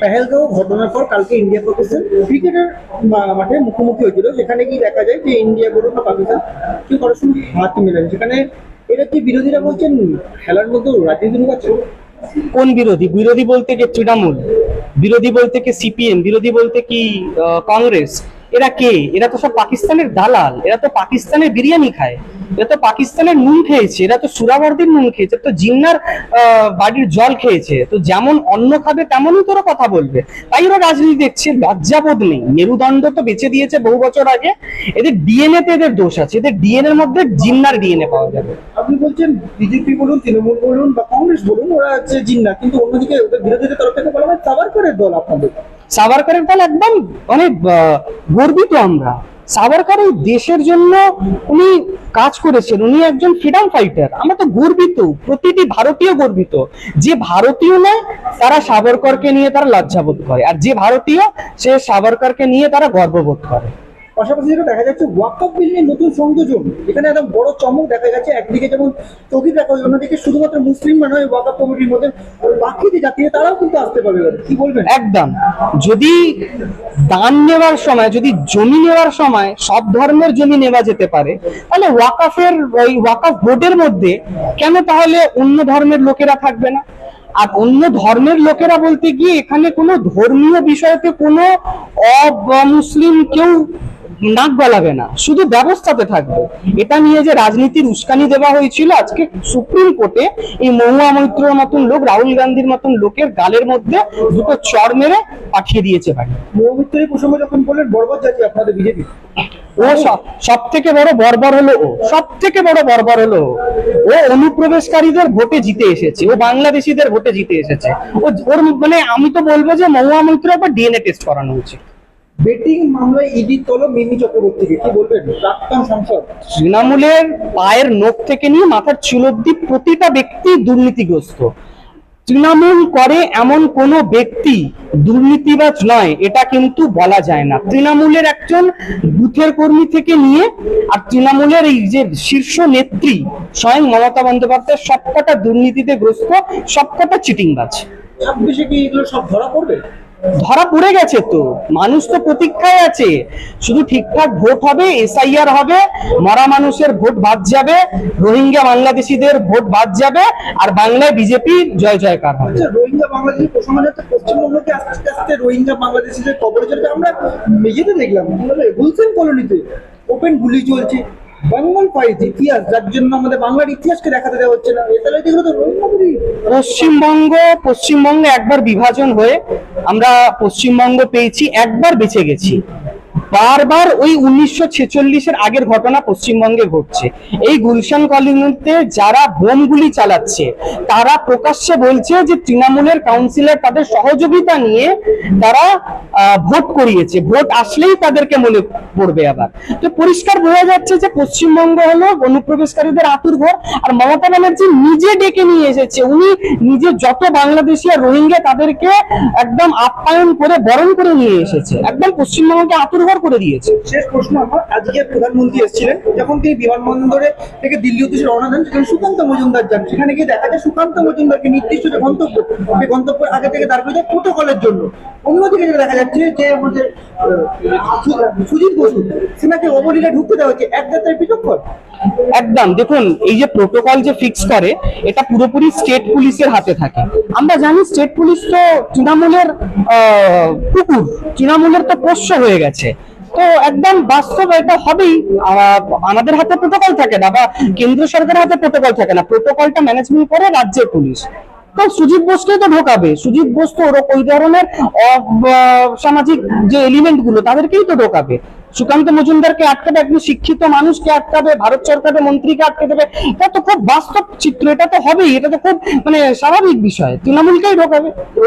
পেহেলগাঁও ঘটনার পর কালকে ইন্ডিয়া পাকিস্তান ক্রিকেটের মাঠে মুখোমুখি হয়েছিল। সেখানে কি দেখা যায় যে ইন্ডিয়া বলুন বা পাকিস্তান কেউ কারোর হাত মেলান সেখানে এটা কি বিরোধীরা বলছেন? খেলার মধ্যে রাজনীতি ঢুকাচ্ছে? কোন বিরোধী? বিরোধী বলতে কি তৃণমূল? বিরোধী বলতে কি সিপিএম? বিরোধী বলতে কি কংগ্রেস? এরা কে? এরা তো সব পাকিস্তানের দালাল। এরা তো পাকিস্তানের বিরিয়ানি খায়। এরা তো পাকিস্তানের নুন খেয়েছে এরা তো সুরাবর্দির নুন খেয়েছে তো জিন্নার বাড়ির জল খেয়েছে। তো যেমন অন্ন খাবে তেমনই তোরা কথা বলবে। তাই ওরা রাজনীতি দেখছে লজ্জাবোধ নেই। মেরুদণ্ড তো বেঁচে দিয়েছে বহু বছর আগে। এদের ডিএনএ তে এদের দোষ আছে এদের ডিএনএ এর মধ্যে জিন্নার ডিএনএ পাওয়া যাবে। আপনি বলছেন বিজেপি বলুন তৃণমূল বলুন বা কংগ্রেস বলুন ওরা হচ্ছে জিন্না কিন্তু অন্যদিকে ওদের বিরোধীদের তরফ থেকে বলা হয় সাভারকরের দল আপনাদের। সাভারকারের দল একদম মানে আহ, গর্বিত আমরা। সাভারকার এই দেশের জন্য উনি কাজ করেছেন। উনি একজন ফ্রিডম ফাইটার আমরা তো গর্বিত। প্রতিটি ভারতীয় গর্বিত। যে ভারতীয় নয়, তারা সাবরকরকে নিয়ে তারা লজ্জাবোধ করে। আর যে ভারতীয়, সে সাভারকরকে নিয়ে তারা গর্ববোধ করে। পাশাপাশি যেটা দেখা যাচ্ছে ওয়াকআপ বিল নিয়ে নতুন সংযোজন। এখানে একদম বড় চমক দেখা যাচ্ছে একদিকে যেমন তৌহিদ রাখা হয়, অন্যদিকে শুধুমাত্র মুসলিম মানে হয় ওয়াকআপ কমিটির মধ্যে বাকি যে জাতি তারাও কিন্তু আসতে পারবে কি বলবেন? একদম। যদি দান নেওয়ার সময় যদি জমি নেওয়ার সময় সব ধর্মের জমি নেওয়া যেতে পারে তাহলে ওয়াকাফের ওই ওয়াকাফ বোর্ডের মধ্যে কেন তাহলে অন্য ধর্মের লোকেরা থাকবে না? আর অন্য ধর্মের লোকেরা বলতে গিয়ে এখানে কোনো ধর্মীয় বিষয়তে কোনো অমুসলিম কেউ নাক গলাবে না শুধু ব্যবস্থাতে থাকবে। এটা নিয়ে যে রাজনীতির উস্কানি দেওয়া হয়েছিল আজকে সুপ্রিম কোর্টে এই মহুয়া মৈত্রর মতন লোক রাহুল গান্ধীর মতন লোকের গালের মধ্যে দুটো চড় মেরে পাঠিয়ে দিয়েছে ভাই। মৌমিত্রের প্রসঙ্গ যখন বললেন বরবর জাতি আপনাদের বিজেপি। ও সব থেকে বড় বর্বর হলো ও। সব থেকে বড় বর্বর হলো ও। ও অনুপ্রবেশকারীদের ভোটে জিতে এসেছে ও বাংলাদেশিদের ভোটে জিতে এসেছে। ও ওর মানে আমি তো বলব যে মহুয়া মৈত্র একবার ডিএনএ টেস্ট করানো উচিত। বেটিং মামলায় ইডি তল মিমি চক্রবর্তীকে কি বলবেন? প্রাক্তন সাংসদ। তৃণমূলের পায়ের নখ থেকে নিয়ে মাথার চুল অব্দি প্রতিটা ব্যক্তি দুর্নীতিগ্রস্ত। তৃণমূল করে এমন কোন ব্যক্তি দুর্নীতিবাজ নয় এটা কিন্তু বলা যায় না। তৃণমূলের একজন বুথের কর্মী থেকে নিয়ে আর তৃণমূলের এই যে শীর্ষ নেত্রী স্বয়ং মমতা বন্দ্যোপাধ্যায় সবকটা দুর্নীতিতে গ্রস্ত সবকটা চিটিংবাজ। ছাব্বিশে কি এগুলো সব ধরা পড়বে? ধরা পড়ে গেছে তো। মানুষ তো প্রতীক্ষায় আছে। শুধু ঠিকঠাক ভোট হবে, এসআইআর হবে, মরা মানুষের ভোট বাদ যাবে, রোহিঙ্গা বাংলাদেশিদের ভোট বাদ যাবে, আর বাংলায় বিজেপি জয় জয়কার হবে। আচ্ছা রোহিঙ্গা বাংলাদেশি পশ্চিমবঙ্গকে রোহিঙ্গা বাংলাদেশিদের কবরে আমরা মেঝেতে দেখলাম কলোনিতে, ওপেন গুলি চলছে বেঙ্গল ফাইট ইতিহাস, যার জন্য আমাদের বাংলার ইতিহাসকে দেখাতে দেওয়া হচ্ছে না। এটা এগুলো তো পশ্চিমবঙ্গ, পশ্চিমবঙ্গে একবার বিভাজন হয়ে আমরা পশ্চিমবঙ্গ পেয়েছি, একবার বেঁচে গেছি। বারবার ওই উনিশশো ছেচল্লিশের আগের ঘটনা পশ্চিমবঙ্গে ঘটছে। এই গুলশান কলোনিতে যারা বোমগুলি চালাচ্ছে, তারা প্রকাশ্যে বলছে যে তৃণমূলের কাউন্সিলর তাদের সহযোগিতা নিয়ে তারা ভোট করিয়েছে। ভোট আসলেই তাদেরকে মনে পড়বে আবার। তো পরিষ্কার বোঝা যাচ্ছে যে পশ্চিমবঙ্গ হলো অনুপ্রবেশকারীদের আতুর ঘর, আর মমতা ব্যানার্জি নিজে ডেকে নিয়ে এসেছে। উনি নিজে যত বাংলাদেশি আর রোহিঙ্গা তাদেরকে একদম আপ্যায়ন করে বরণ করে নিয়ে এসেছে। একদম পশ্চিমবঙ্গকে আতুর ঘর করে দিয়েছে। শেষ প্রশ্ন আমার, আজকে প্রধানমন্ত্রী এসেছিলেন, যখন তিনি বিমানবন্দরে থেকে দিল্লি উদ্দেশ্যে রওনা দেন, সেখানে সুকান্ত মজুমদার যান। সেখানে গিয়ে দেখা যায় সুকান্ত মজুমদারকে নির্দিষ্ট যে গন্তব্য, সেই গন্তব্য আগে থেকে দাঁড় করে যায় প্রোটোকলের জন্য। অন্যদিকে যেটা দেখা যাচ্ছে যে আমাদের সুজিত বসু, সেনাকে অবলীলা ঢুকতে দেওয়া হচ্ছে এক যাত্রায় বিচক্ষণ একদম, দেখুন, এই যে প্রোটোকল যে ফিক্স করে, এটা পুরোপুরি স্টেট পুলিশের হাতে থাকে। আমরা জানি স্টেট পুলিশ তো তৃণমূলের কুকুর, তৃণমূলের তো পোষ্য হয়ে গেছে। তো একদম বাস্তব এটা হবেই। আমাদের হাতে প্রোটোকল থাকে না বা কেন্দ্র সরকারের হাতে প্রোটোকল থাকে না। প্রোটোকলটা ম্যানেজমেন্ট করে রাজ্যের পুলিশ তো সুজিত বোসকেই তো ঢোকাবে। সুজিত বোস তো ওই ধরনের সামাজিক যে এলিমেন্টগুলো, তাদেরকেই তো ঢোকাবে। সুকান্ত মজুমদারকে আটকাবে একজন শিক্ষিত মানুষকে আটকাবে, ভারত সরকারের মন্ত্রীকে আটকে দেবে। এটা তো খুব বাস্তব চিত্র, এটা তো হবেই, এটা তো খুব মানে স্বাভাবিক বিষয়। তৃণমূলকেই ঢোকাবে।